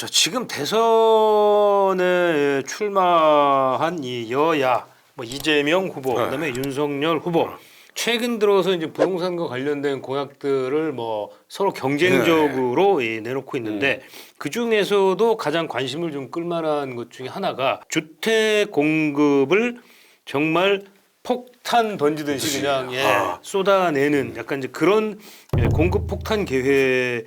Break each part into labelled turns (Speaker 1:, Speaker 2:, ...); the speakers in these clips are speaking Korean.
Speaker 1: 자, 지금 대선에 출마한 이 여야 뭐 이재명 후보,
Speaker 2: 네.
Speaker 1: 그다음에 윤석열 후보. 최근 들어서 이제 부동산과 관련된 공약들을 뭐 서로 경쟁적으로 이 내놓고 있는데 그 중에서도 가장 관심을 좀 끌만한 것 중에 하나가 주택 공급을 정말 폭탄 던지듯이 그냥 예,
Speaker 2: 아.
Speaker 1: 쏟아내는 약간 이제 그런 예, 공급 폭탄 계획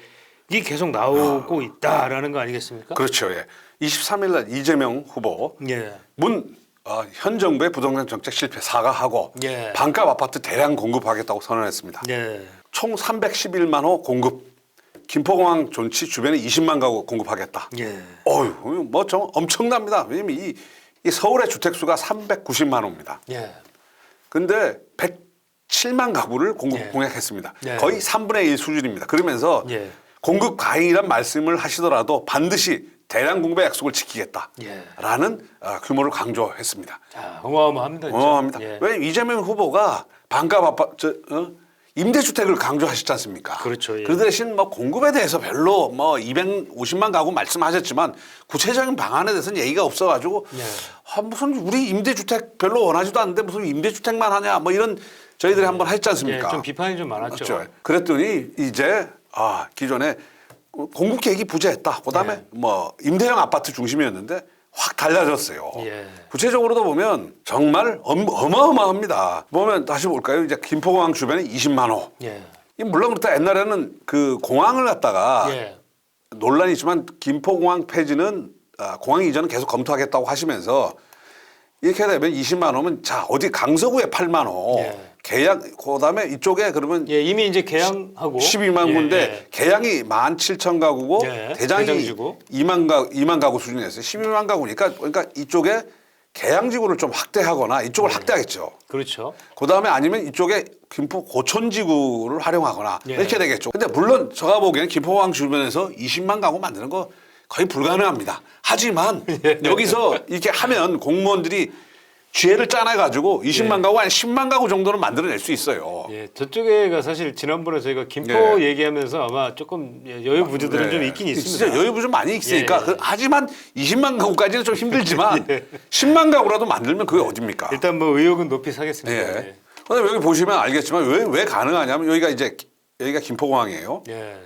Speaker 1: 이 계속 나오고 있다라는 거 아니겠습니까?
Speaker 2: 그렇죠. 예. 23일 날 이재명 후보
Speaker 1: 예.
Speaker 2: 문 어, 현 정부의 부동산 정책 실패 사과하고
Speaker 1: 예.
Speaker 2: 반값 아파트 대량 공급하겠다고 선언했습니다.
Speaker 1: 예.
Speaker 2: 총 311만 호 공급. 김포공항 존치 주변에 20만 가구 공급하겠다.
Speaker 1: 예.
Speaker 2: 어휴, 뭐좀 엄청납니다. 왜냐면 이, 이 서울의 주택 수가 390만 호입니다.
Speaker 1: 예.
Speaker 2: 근데 107만 가구를 공급
Speaker 1: 예.
Speaker 2: 공약했습니다.
Speaker 1: 예.
Speaker 2: 거의 3분의 1 수준입니다. 그러면서
Speaker 1: 예.
Speaker 2: 공급 과잉이란 말씀을 하시더라도 반드시 대량 공급의 약속을 지키겠다라는
Speaker 1: 예.
Speaker 2: 어, 규모를 강조했습니다.
Speaker 1: 자, 어마어마합니다. 진짜.
Speaker 2: 어마합니다.
Speaker 1: 예.
Speaker 2: 왜 이재명 후보가 반값 아파 저, 어? 임대주택을 강조하셨지 않습니까?
Speaker 1: 그렇죠, 예.
Speaker 2: 그 대신 뭐 공급에 대해서 별로 뭐 250만 가구 말씀하셨지만 구체적인 방안에 대해서는 얘기가 없어가지고
Speaker 1: 예.
Speaker 2: 아, 무슨 우리 임대주택 별로 원하지도 않는데 무슨 임대주택만 하냐 뭐 이런 저희들이 한번 했지
Speaker 1: 예,
Speaker 2: 않습니까?
Speaker 1: 좀 비판이 좀 많았죠.
Speaker 2: 그렇죠. 그랬더니 이제 아 기존에 공급 계획이 부재했다. 그다음에
Speaker 1: 네.
Speaker 2: 뭐 임대형 아파트 중심이었는데 확 달라졌어요.
Speaker 1: 예.
Speaker 2: 구체적으로도 보면 정말 엄- 어마어마합니다. 보면 다시 볼까요? 이제 김포공항 주변에 20만 호.
Speaker 1: 예.
Speaker 2: 이 물론 그렇다 옛날에는 그 공항을 갖다가
Speaker 1: 예.
Speaker 2: 논란이 있지만 김포공항 폐지는 아, 공항 이전은 계속 검토하겠다고 하시면서 이렇게 되면 20만 호면 자 어디 강서구에 8만 호
Speaker 1: 예.
Speaker 2: 계약 그다음에 이쪽에 그러면
Speaker 1: 예, 이미 이제 개항하고
Speaker 2: 12만
Speaker 1: 예,
Speaker 2: 구인데
Speaker 1: 예.
Speaker 2: 계양이 17,000 가구고
Speaker 1: 예,
Speaker 2: 대장이
Speaker 1: 대장지구.
Speaker 2: 2만 가 2만 가구 수준이었어요. 12만 가구니까 그러니까 이쪽에 계양지구를 좀 확대하거나 이쪽을
Speaker 1: 네.
Speaker 2: 확대하겠죠.
Speaker 1: 그렇죠.
Speaker 2: 그다음에 아니면 이쪽에 김포 고촌지구를 활용하거나
Speaker 1: 예.
Speaker 2: 이렇게 되겠죠. 근데 물론 제가 보기에는 김포항 주변에서 20만 가구 만드는 거 거의 불가능합니다. 하지만
Speaker 1: 예.
Speaker 2: 여기서 이렇게 하면 공무원들이 지혜를 짜내 가지고 20만 가구 아니 10만 가구 정도는 만들어낼 수 있어요.
Speaker 1: 예, 저쪽에가 사실 지난번에 저희가 김포
Speaker 2: 예.
Speaker 1: 얘기하면서 아마 조금 예, 여유 부주들은
Speaker 2: 네.
Speaker 1: 좀 있긴 있습니다.
Speaker 2: 진짜 여유부 좀 많이 있으니까
Speaker 1: 예.
Speaker 2: 그- 하지만 20만 가구까지는 좀 힘들지만 10만 가구라도 만들면 그게 어딥니까?
Speaker 1: 일단 뭐 의욕은 높이 사겠습니다.
Speaker 2: 예. 근데 여기 보시면 알겠지만 왜 왜 가능하냐면 여기가 이제 여기가 김포공항이에요.
Speaker 1: 예.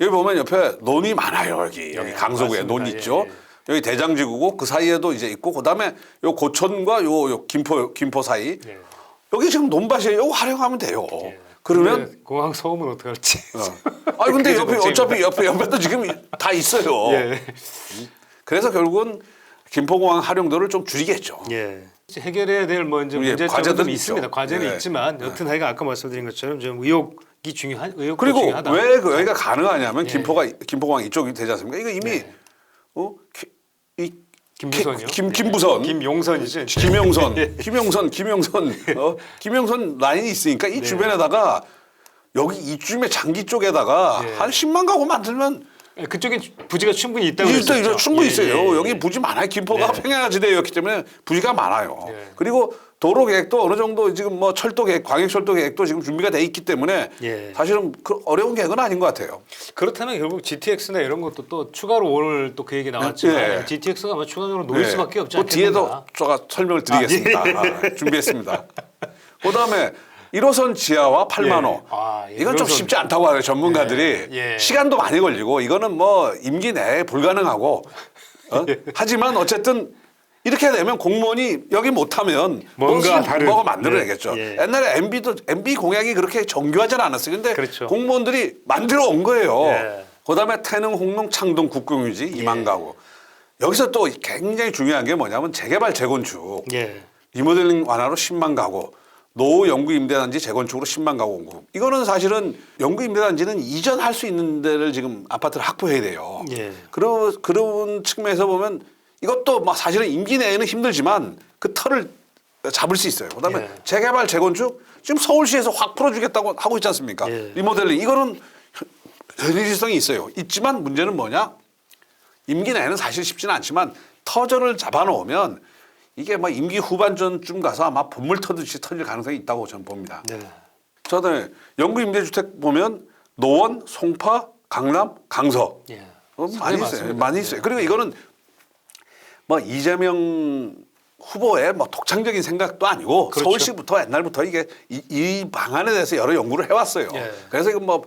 Speaker 2: 여기 보면 옆에 논이 많아요. 여기 여기
Speaker 1: 예,
Speaker 2: 강서구에
Speaker 1: 맞습니다.
Speaker 2: 논
Speaker 1: 예,
Speaker 2: 있죠.
Speaker 1: 예.
Speaker 2: 여기 대장지구고 그 사이에도 이제 있고 그다음에 요 고촌과 요, 요 김포 김포 사이
Speaker 1: 예.
Speaker 2: 여기 지금 논밭이에요. 이거 활용하면 돼요. 그러면
Speaker 1: 근데 공항 소음은 어떡할지.
Speaker 2: 어. 아니 근데 옆에. 어차피 옆에 옆에도 지금 다 있어요.
Speaker 1: 예.
Speaker 2: 그래서 결국은 김포공항 활용도를 좀 줄이겠죠.
Speaker 1: 예. 해결해야 될 뭐 이제
Speaker 2: 예, 과제들은
Speaker 1: 좀 있습니다. 과제는
Speaker 2: 예.
Speaker 1: 있지만 여튼 하여간 아까 말씀드린 것처럼 좀 의욕이 중요한 의욕
Speaker 2: 그리고
Speaker 1: 중요하다.
Speaker 2: 왜 그 여기가 가능하냐면
Speaker 1: 예.
Speaker 2: 김포가 김포공항 이쪽이 되지 않습니까? 이거 이미
Speaker 1: 예.
Speaker 2: 어? 기- 이
Speaker 1: 김부선이요?
Speaker 2: 김
Speaker 1: 예.
Speaker 2: 김부선
Speaker 1: 김용선이죠.
Speaker 2: 김영선, 김영선, 김영선, 어? 김영선 라인이 있으니까 이
Speaker 1: 네.
Speaker 2: 주변에다가 여기 이쯤에 장기 쪽에다가
Speaker 1: 예.
Speaker 2: 한 10만 가구 만들면
Speaker 1: 예, 그쪽에 부지가 충분히 있다고
Speaker 2: 일단 충분히
Speaker 1: 예,
Speaker 2: 있어요.
Speaker 1: 예, 예.
Speaker 2: 여기 부지 많아요. 김포가
Speaker 1: 네.
Speaker 2: 평야지대였기 때문에 부지가 많아요.
Speaker 1: 예.
Speaker 2: 그리고 도로 계획도 어느 정도 지금 뭐 철도 계획, 광역철도 계획도 지금 준비가 돼 있기 때문에
Speaker 1: 예.
Speaker 2: 사실은 그 어려운 계획은 아닌 것 같아요.
Speaker 1: 그렇다면 결국 GTX나 이런 것도 또 추가로 오늘 또 그 얘기 나왔지만
Speaker 2: 예.
Speaker 1: GTX가 아마 추가적으로 놓일
Speaker 2: 네.
Speaker 1: 수밖에 없지
Speaker 2: 그
Speaker 1: 않겠는가.
Speaker 2: 뒤에도 제가 설명을 드리겠습니다.
Speaker 1: 아, 예.
Speaker 2: 아, 준비했습니다. 그다음에 1호선 지하와 8만 호.
Speaker 1: 예. 아, 예.
Speaker 2: 이건 좀
Speaker 1: 1호선.
Speaker 2: 쉽지 않다고 하요 전문가들이
Speaker 1: 예. 예.
Speaker 2: 시간도 많이 걸리고 이거는 뭐 임기 내에 불가능하고 어?
Speaker 1: 예.
Speaker 2: 하지만 어쨌든 이렇게 되면 공무원이 여기 못하면
Speaker 1: 뭔가 다른.
Speaker 2: 뭐가 만들어내겠죠.
Speaker 1: 예. 예.
Speaker 2: 옛날에 MB도 MB 공약이 그렇게 정교하진 않았어요. 근데
Speaker 1: 그렇죠.
Speaker 2: 공무원들이 만들어 온 거예요.
Speaker 1: 예.
Speaker 2: 그다음에 태릉, 홍릉, 창동 국공유지 2만
Speaker 1: 예.
Speaker 2: 가구. 여기서 또 굉장히 중요한 게 뭐냐면 재개발 재건축
Speaker 1: 예.
Speaker 2: 리모델링 완화로 10만 가구 노후 영구 임대단지 재건축으로 10만 가구 공급 이거는 사실은 영구 임대단지는 이전할 수 있는 데를 지금 아파트를 확보해야 돼요.
Speaker 1: 예.
Speaker 2: 그런 그런 측면에서 보면 이것도 막 사실은 임기 내에는 힘들지만 그 털을 잡을 수 있어요. 그다음에
Speaker 1: 예.
Speaker 2: 재개발 재건축 지금 서울시에서 확 풀어주겠다고 하고 있지 않습니까?
Speaker 1: 예.
Speaker 2: 리모델링 이거는 현- 현실성이 있어요. 있지만 문제는 뭐냐? 임기 내에는 사실 쉽지는 않지만 터전을 잡아놓으면 이게 뭐 임기 후반전쯤 가서 아마 본물 터듯이 터질 가능성이 있다고 저는 봅니다.
Speaker 1: 네.
Speaker 2: 저는 영구 임대주택 보면 노원, 송파, 강남, 강서
Speaker 1: 예.
Speaker 2: 어, 많이 있어요. 많이 있어요. 그리고 이거는 뭐 이재명 후보의 뭐 독창적인 생각도 아니고
Speaker 1: 그렇죠.
Speaker 2: 서울시부터 옛날부터 이게 이, 이 방안에 대해서 여러 연구를 해왔어요.
Speaker 1: 예.
Speaker 2: 그래서 이건 뭐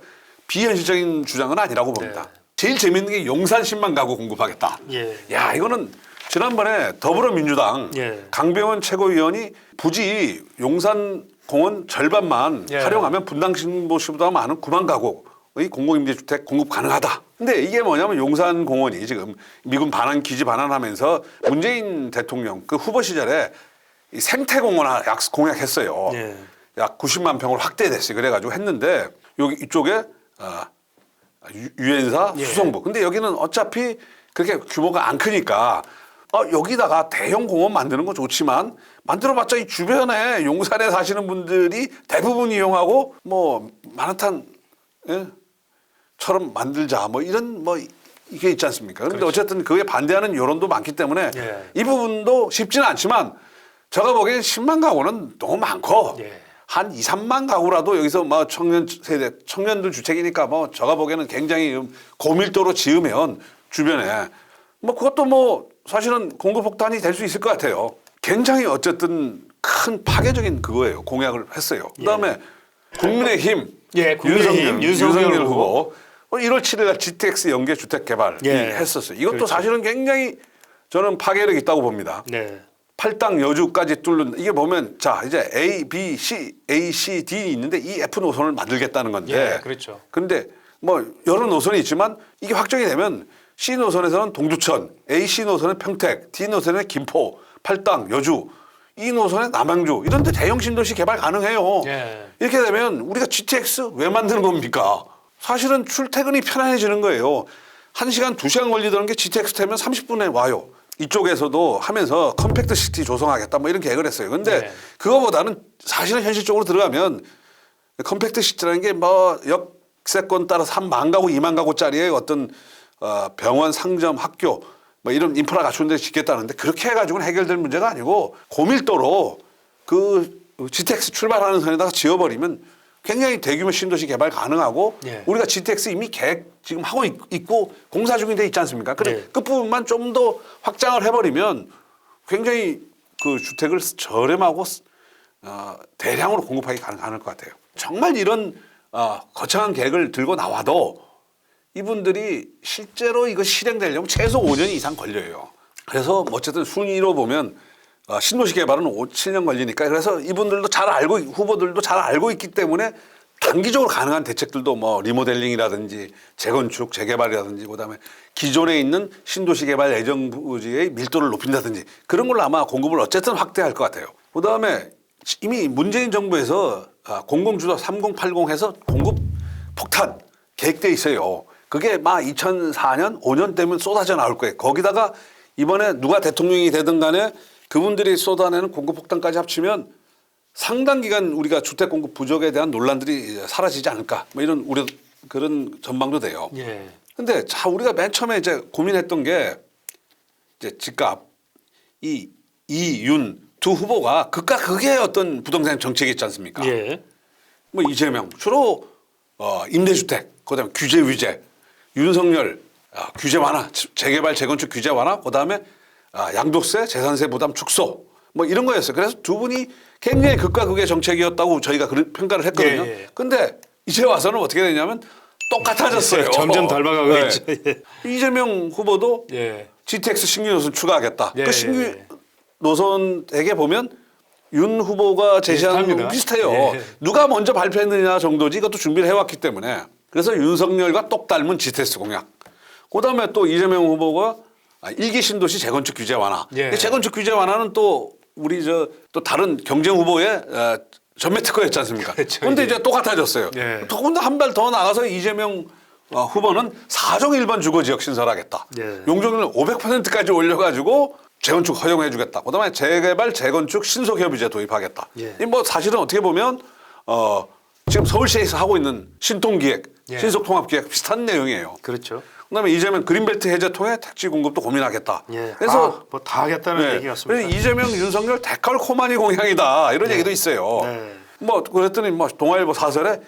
Speaker 2: 비현실적인 주장은 아니라고 봅니다.
Speaker 1: 네.
Speaker 2: 제일 재밌는 게 용산 10만 가구 공급하겠다.
Speaker 1: 예.
Speaker 2: 야 이거는 지난번에 더불어민주당
Speaker 1: 예.
Speaker 2: 강병원 최고위원이 부지 용산 공원 절반만
Speaker 1: 예.
Speaker 2: 활용하면 분당 신도시보다 많은 9만 가구의 공공임대주택 공급 가능하다. 근데 이게 뭐냐면 용산 공원이 지금 미군 반환 기지 반환하면서 문재인 대통령 그 후보 시절에 이 생태공원 약 공약했어요.
Speaker 1: 예.
Speaker 2: 약 90만 평으로 확대됐어요. 그래가지고 했는데 여기 이쪽에 어, 유- 유엔사
Speaker 1: 예.
Speaker 2: 수성부. 근데 여기는 어차피 그렇게 규모가 안 크니까 어, 여기다가 대형 공원 만드는 건 좋지만 만들어봤자 이 주변에 용산에 사시는 분들이 대부분 이용하고 뭐 마라탄 예? 처럼 만들자 뭐 이런 뭐 이게 있지 않습니까? 그런데 어쨌든 그에 반대하는 여론도 많기 때문에
Speaker 1: 예.
Speaker 2: 이 부분도 쉽지는 않지만 제가 보기엔 10만 가구는 너무 많고
Speaker 1: 예.
Speaker 2: 한 2, 3만 가구라도 여기서 뭐 청년 세대 청년들 주택이니까 뭐 제가 보기에는 굉장히 고밀도로 지으면 주변에 뭐 그것도 뭐 사실은 공급 폭탄이 될 수 있을 것 같아요. 굉장히 어쨌든 큰 파괴적인 그거예요. 공약을 했어요. 그다음에 국민의힘
Speaker 1: 예, 국민의힘 윤석열
Speaker 2: 윤석열
Speaker 1: 후보.
Speaker 2: 후보 1월 7일 날 GTX 연계 주택 개발
Speaker 1: 예.
Speaker 2: 했었어요. 이것도
Speaker 1: 그렇죠.
Speaker 2: 사실은 굉장히 저는 파괴력이 있다고 봅니다.
Speaker 1: 네.
Speaker 2: 팔당 여주까지 뚫는 이게 보면 자 이제 A, B, C, A, C, D 있는데 이 F 노선을 만들겠다는 건데.
Speaker 1: 예, 그렇죠.
Speaker 2: 근데 뭐 여러 노선이 있지만 이게 확정이 되면 C 노선에서는 동두천, A, C 노선은 평택, D 노선은 김포, 팔당, 여주, E 노선에 남양주 이런 데 대형 신도시 개발 가능해요.
Speaker 1: 예.
Speaker 2: 이렇게 되면 우리가 GTX 왜 만드는 겁니까? 사실은 출퇴근이 편안해지는 거예요. 한시간두시간 걸리던 게 GTX 타면 30분에 와요. 이쪽에서도 하면서 컴팩트 시티 조성하겠다 뭐 이런 계획을 했어요. 근데
Speaker 1: 네.
Speaker 2: 그거보다는 사실은 현실적으로 들어가면 컴팩트 시티라는 게 뭐 역세권 따라서 한 만 가구, 이만 가구짜리의 어떤 어 병원, 상점, 학교 뭐 이런 인프라 갖추는 데 짓겠다는데 그렇게 해가지고는 해결될 문제가 아니고 고밀도로 그 GTX 출발하는 선에다가 지어버리면 굉장히 대규모 신도시 개발 가능하고
Speaker 1: 예.
Speaker 2: 우리가 GTX 이미 계획 지금 하고 있- 있고 공사 중인 데 있지 않습니까? 그래
Speaker 1: 네.
Speaker 2: 끝부분만 좀 더 확장을 해버리면 굉장히 그 주택을 저렴하고 어, 대량으로 공급하기 가능할 것 같아요. 정말 이런 어, 거창한 계획을 들고 나와도 이분들이 실제로 이거 실행되려면 최소 5년 이상 걸려요. 그래서 뭐 어쨌든 순위로 보면 어, 신도시 개발은 5, 7년 걸리니까 그래서 이분들도 잘 알고 있- 후보들도 잘 알고 있기 때문에 단기적으로 가능한 대책들도 뭐 리모델링이라든지 재건축, 재개발이라든지 그다음에 기존에 있는 신도시 개발 예정 부지의 밀도를 높인다든지 그런 걸로 아마 공급을 어쨌든 확대할 것 같아요. 그다음에 이미 문재인 정부에서 아, 공공주도 3080 해서 공급 폭탄 계획돼 있어요. 그게 막 2004년, 5년 되면 쏟아져 나올 거예요. 거기다가 이번에 누가 대통령이 되든 간에 그분들이 쏟아내는 공급 폭탄까지 합치면 상당 기간 우리가 주택 공급 부족에 대한 논란들이 사라지지 않을까 뭐 이런 우려 그런 전망도 돼요.
Speaker 1: 예.
Speaker 2: 근데 자 우리가 맨 처음에 이제 고민했던 게 이제 집값 이 이윤 두 후보가 극과 극의 어떤 부동산 정책이 있지 않습니까?
Speaker 1: 예.
Speaker 2: 뭐 이재명 주로 어, 임대주택 그다음에 규제 위제 윤석열 아, 규제 완화 재개발 재건축 규제 완화 그다음에 아, 양도세 재산세 부담 축소 뭐 이런 거였어요. 그래서 두 분이 굉장히 극과 극의 정책이었다고 저희가 그런 평가를 했거든요.
Speaker 1: 예, 예.
Speaker 2: 근데 이제 와서는 어떻게 되냐면 똑같아졌어요.
Speaker 1: 예, 점점 닮아가고
Speaker 2: 네.
Speaker 1: 있죠. 예.
Speaker 2: 이재명 후보도
Speaker 1: 예.
Speaker 2: GTX 신규 노선 추가하겠다.
Speaker 1: 예,
Speaker 2: 그 신규
Speaker 1: 예, 예.
Speaker 2: 노선 대개 보면 윤 후보가 제시하는
Speaker 1: 비슷합니다.
Speaker 2: 거 비슷해요.
Speaker 1: 예.
Speaker 2: 누가 먼저 발표했느냐 정도지 이것도 준비를 해왔기 때문에 그래서 윤석열과 똑 닮은 GTX 공약. 그다음에 또 이재명 후보가 아, 일기 신도시 재건축 규제 완화.
Speaker 1: 예.
Speaker 2: 근데 재건축 규제 완화는 또 우리 저 또 다른 경쟁 후보의 어, 전매 특허였지 않습니까?
Speaker 1: 그렇죠.
Speaker 2: 그런데
Speaker 1: 예.
Speaker 2: 이제 똑같아졌어요.
Speaker 1: 예.
Speaker 2: 더군다나 한발 더 나가서 이재명 어, 후보는 4종 1번 주거 지역 신설하겠다.
Speaker 1: 예.
Speaker 2: 용적률 500%까지 올려가지고 재건축 허용해주겠다. 그다음에 재개발 재건축 신속협의제 도입하겠다.
Speaker 1: 예.
Speaker 2: 이뭐 사실은 어떻게 보면 어, 지금 서울시에서 하고 있는 신통기획,
Speaker 1: 예.
Speaker 2: 신속통합기획 비슷한 내용이에요.
Speaker 1: 그렇죠.
Speaker 2: 그다음에 이재명 그린벨트 해제 통해 택지 공급도 고민하겠다.
Speaker 1: 예.
Speaker 2: 그래서
Speaker 1: 뭐다 하겠다는
Speaker 2: 네.
Speaker 1: 얘기 같습니다.
Speaker 2: 그래서 이재명, 윤석열 데칼 코마니 공약이다 이런 얘기도 있어요.
Speaker 1: 네.
Speaker 2: 뭐 그랬더니 뭐 동아일보 사설에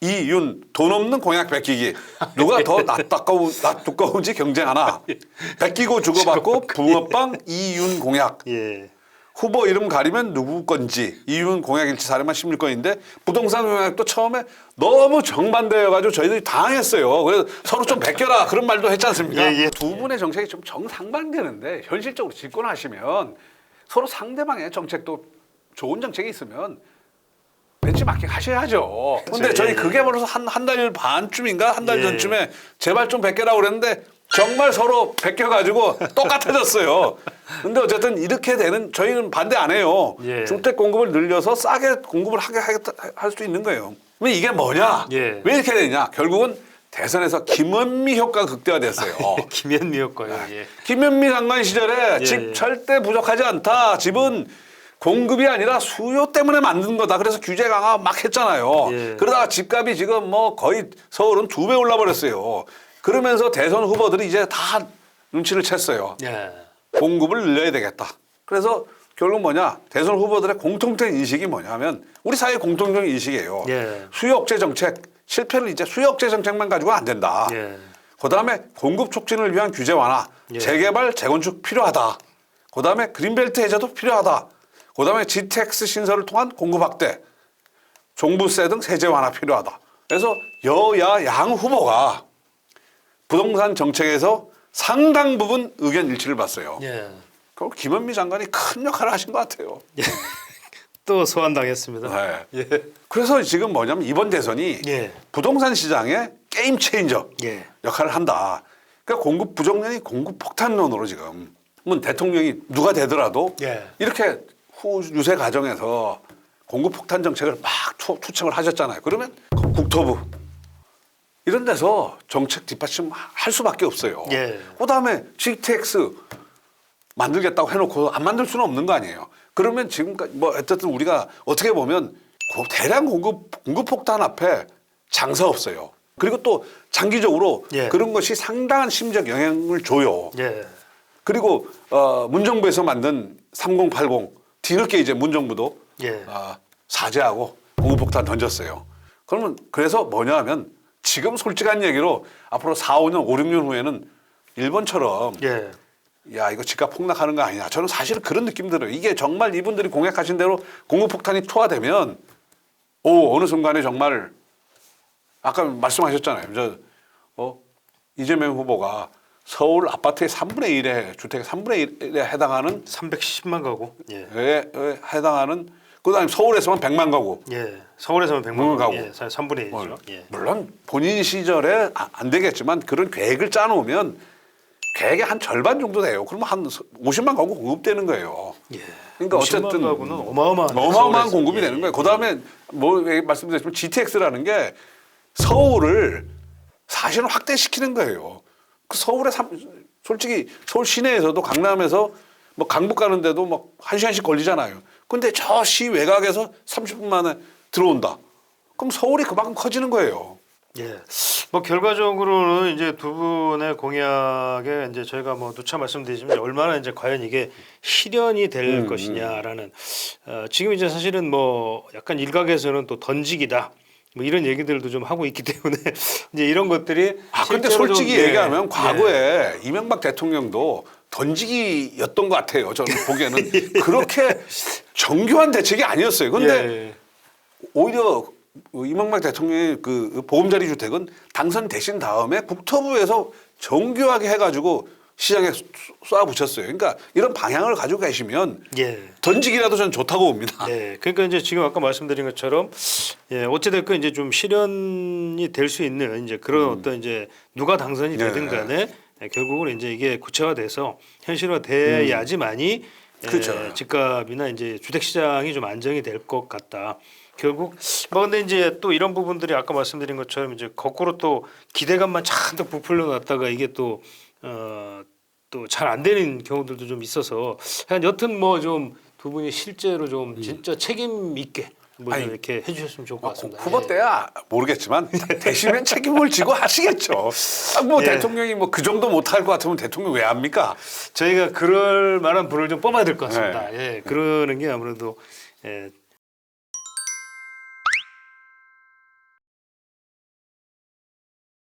Speaker 2: 이윤 돈 없는 공약 베끼기 누가 더 낯다까운 낯두꺼운지 경쟁하나 베끼고 주고받고 붕어빵 이윤 공약
Speaker 1: 예.
Speaker 2: 후보 이름 가리면 누구 건지 이윤 공약일치 사례만 16건인데 부동산 공약도 처음에 너무 정반대여가지고 저희들이 당했어요. 그래서 서로 좀 베껴라 그런 말도 했지 않습니까?
Speaker 1: 예, 예.
Speaker 2: 두 분의 정책이 좀 정상반되는데 현실적으로 집권하시면 서로 상대방의 정책도 좋은 정책이 있으면 벤치 맞게 가셔야죠. 근데
Speaker 1: 그렇죠.
Speaker 2: 저희
Speaker 1: 예, 예.
Speaker 2: 그게 벌써 한 한 달 반쯤인가 한달
Speaker 1: 예.
Speaker 2: 전쯤에 제발 좀 베껴라 그랬는데 정말 서로 베껴가지고 똑같아졌어요. 근데 어쨌든 이렇게 되는 저희는 반대 안 해요.
Speaker 1: 예.
Speaker 2: 주택 공급을 늘려서 싸게 공급을 하게 할 수 있는 거예요. 그럼 이게 뭐냐?
Speaker 1: 예.
Speaker 2: 왜 이렇게 되냐? 결국은 대선에서 김원미 효과가 극대화됐어요.
Speaker 1: 김현미였고요. 예.
Speaker 2: 김현미 장관 시절에
Speaker 1: 예,
Speaker 2: 집
Speaker 1: 예.
Speaker 2: 절대 부족하지 않다. 집은 공급이 아니라 수요 때문에 만든 거다. 그래서 규제 강화 막 했잖아요.
Speaker 1: 예.
Speaker 2: 그러다가 집값이 지금 뭐 거의 서울은 두 배 올라 버렸어요. 그러면서 대선 후보들이 이제 다 눈치를 챘어요.
Speaker 1: 예.
Speaker 2: 공급을 늘려야 되겠다. 그래서 결국 뭐냐? 대선 후보들의 공통된 인식이 뭐냐면 우리 사회 공통된 인식이에요.
Speaker 1: 예.
Speaker 2: 수요 억제 정책 실패를 이제 수요 억제 정책만 가지고는 안 된다.
Speaker 1: 예.
Speaker 2: 그다음에 공급 촉진을 위한 규제 완화,
Speaker 1: 예.
Speaker 2: 재개발, 재건축 필요하다. 그다음에 그린벨트 해제도 필요하다. 그다음에 GTX 신설을 통한 공급 확대, 종부세 등 세제 완화 필요하다. 그래서 여야 양 후보가 부동산 정책에서 상당 부분 의견 일치를 봤어요.
Speaker 1: 예.
Speaker 2: 결국 김현미 장관이 큰 역할을 하신 것 같아요.
Speaker 1: 또 소환당했습니다.
Speaker 2: 네.
Speaker 1: 예.
Speaker 2: 그래서 지금 뭐냐면 이번 대선이
Speaker 1: 예.
Speaker 2: 부동산 시장의 게임 체인저
Speaker 1: 예.
Speaker 2: 역할을 한다. 그러니까 공급 부정론이 공급 폭탄론으로 지금 문 대통령이 누가 되더라도
Speaker 1: 예.
Speaker 2: 이렇게 후 유세 과정에서 공급 폭탄 정책을 막 투, 투척을 하셨잖아요. 그러면 국토부 이런 데서 정책 뒷받침 할 수밖에 없어요.
Speaker 1: 예.
Speaker 2: 그다음에 GTX 만들겠다고 해놓고 안 만들 수는 없는 거 아니에요. 그러면 지금까지 뭐 어쨌든 우리가 어떻게 보면 고- 대량 공급 공급 폭탄 앞에 장사 없어요. 그리고 또 장기적으로
Speaker 1: 예.
Speaker 2: 그런 것이 상당한 심적 영향을 줘요.
Speaker 1: 예.
Speaker 2: 그리고 어, 문정부에서 만든 3080 뒤늦게 이제 문정부도
Speaker 1: 예.
Speaker 2: 아, 사죄하고 공급폭탄 던졌어요. 그러면 그래서 뭐냐 하면 지금 솔직한 얘기로 앞으로 4, 5년, 5, 6년 후에는 일본처럼
Speaker 1: 예.
Speaker 2: 야 이거 집값 폭락하는 거 아니냐. 저는 사실은 그런 느낌 들어요. 이게 정말 이분들이 공약하신 대로 공급폭탄이 투하되면 오 어느 순간에 정말 아까 말씀하셨잖아요. 저 어, 이재명 후보가 서울 아파트의 3분의 1에 주택의 3분의 1에 해당하는
Speaker 1: 310만 가구. 예.
Speaker 2: 에, 에 해당하는 그다음에 서울에서만 100만 가구.
Speaker 1: 예. 서울에서는 100만
Speaker 2: 음,
Speaker 1: 가구. 예. 3분의 1이죠. 예.
Speaker 2: 물론 본인 시절에 아- 안 되겠지만 그런 계획을 짜놓으면 계획의 한 절반 정도 돼요. 그러면 한 50만 가구 공급되는 거예요.
Speaker 1: 예.
Speaker 2: 그러니까
Speaker 1: 50만
Speaker 2: 어쨌든
Speaker 1: 가구는 어마어마한
Speaker 2: 어마어마한. 공급이
Speaker 1: 예.
Speaker 2: 되는 거예요. 그다음에 뭐 말씀드렸지만 GTX라는 게 서울을 사실은 확대시키는 거예요. 그 서울에 삼, 솔직히 서울 시내에서도 강남에서 뭐 강북 가는데도 막 한 시간씩 걸리잖아요. 근데 저 시 외곽에서 30분 만에 들어온다. 그럼 서울이 그만큼 커지는 거예요.
Speaker 1: 예. 뭐 결과적으로는 이제 두 분의 공약에 이제 저희가 뭐 누차 말씀드리지만 얼마나 이제 과연 이게 실현이 될
Speaker 2: 음,
Speaker 1: 것이냐라는 어, 지금 이제 사실은 뭐 약간 일각에서는 또 던지기다. 뭐 이런 얘기들도 좀 하고 있기 때문에 이제 이런 것들이
Speaker 2: 아 근데
Speaker 1: 실제로 좀,
Speaker 2: 솔직히
Speaker 1: 예,
Speaker 2: 얘기하면
Speaker 1: 예.
Speaker 2: 과거에 이명박 대통령도 던지기였던 것 같아요. 저는 보기에는 그렇게 정교한 대책이 아니었어요. 근데
Speaker 1: 예.
Speaker 2: 오히려 이명박 대통령의 그 보금자리 주택은 당선되신 다음에 국토부에서 정교하게 해가지고 시장에 쏴 붙였어요. 그러니까 이런 방향을 가지고 계시면
Speaker 1: 예.
Speaker 2: 던지기라도 저는 좋다고 봅니다.
Speaker 1: 네, 그러니까 이제 지금 아까 말씀드린 것처럼 예, 어찌됐건 이제 좀 실현이 될 수 있는 이제 그런 어떤 이제 누가 당선이 되든
Speaker 2: 음. 네.
Speaker 1: 간에 예, 결국은 이제 이게 구체화돼서 현실화돼야지만이 예,
Speaker 2: 그렇죠.
Speaker 1: 집값이나 이제 주택 시장이 좀 안정이 될 것 같다. 결국 뭐 근데 이제 또 이런 부분들이 아까 말씀드린 것처럼 이제 거꾸로 또 기대감만 잔뜩 부풀려 놨다가 이게 또 어, 또 잘 안 되는 경우들도 좀 있어서 여튼 뭐 좀 두 분이 실제로 좀 진짜 책임 있게 뭐
Speaker 2: 음. 아니,
Speaker 1: 이렇게 해주셨으면 좋을 것
Speaker 2: 아,
Speaker 1: 같습니다.
Speaker 2: 후보
Speaker 1: 예.
Speaker 2: 때야 모르겠지만 대신에 책임을 지고 하시겠죠. 아, 뭐
Speaker 1: 예.
Speaker 2: 대통령이 뭐 그 정도 못할 것 같으면 대통령 왜 합니까?
Speaker 1: 저희가 그럴 만한 분을 좀 뽑아야 될 것 같습니다.
Speaker 2: 네.
Speaker 1: 예, 그러는 게 아무래도 예,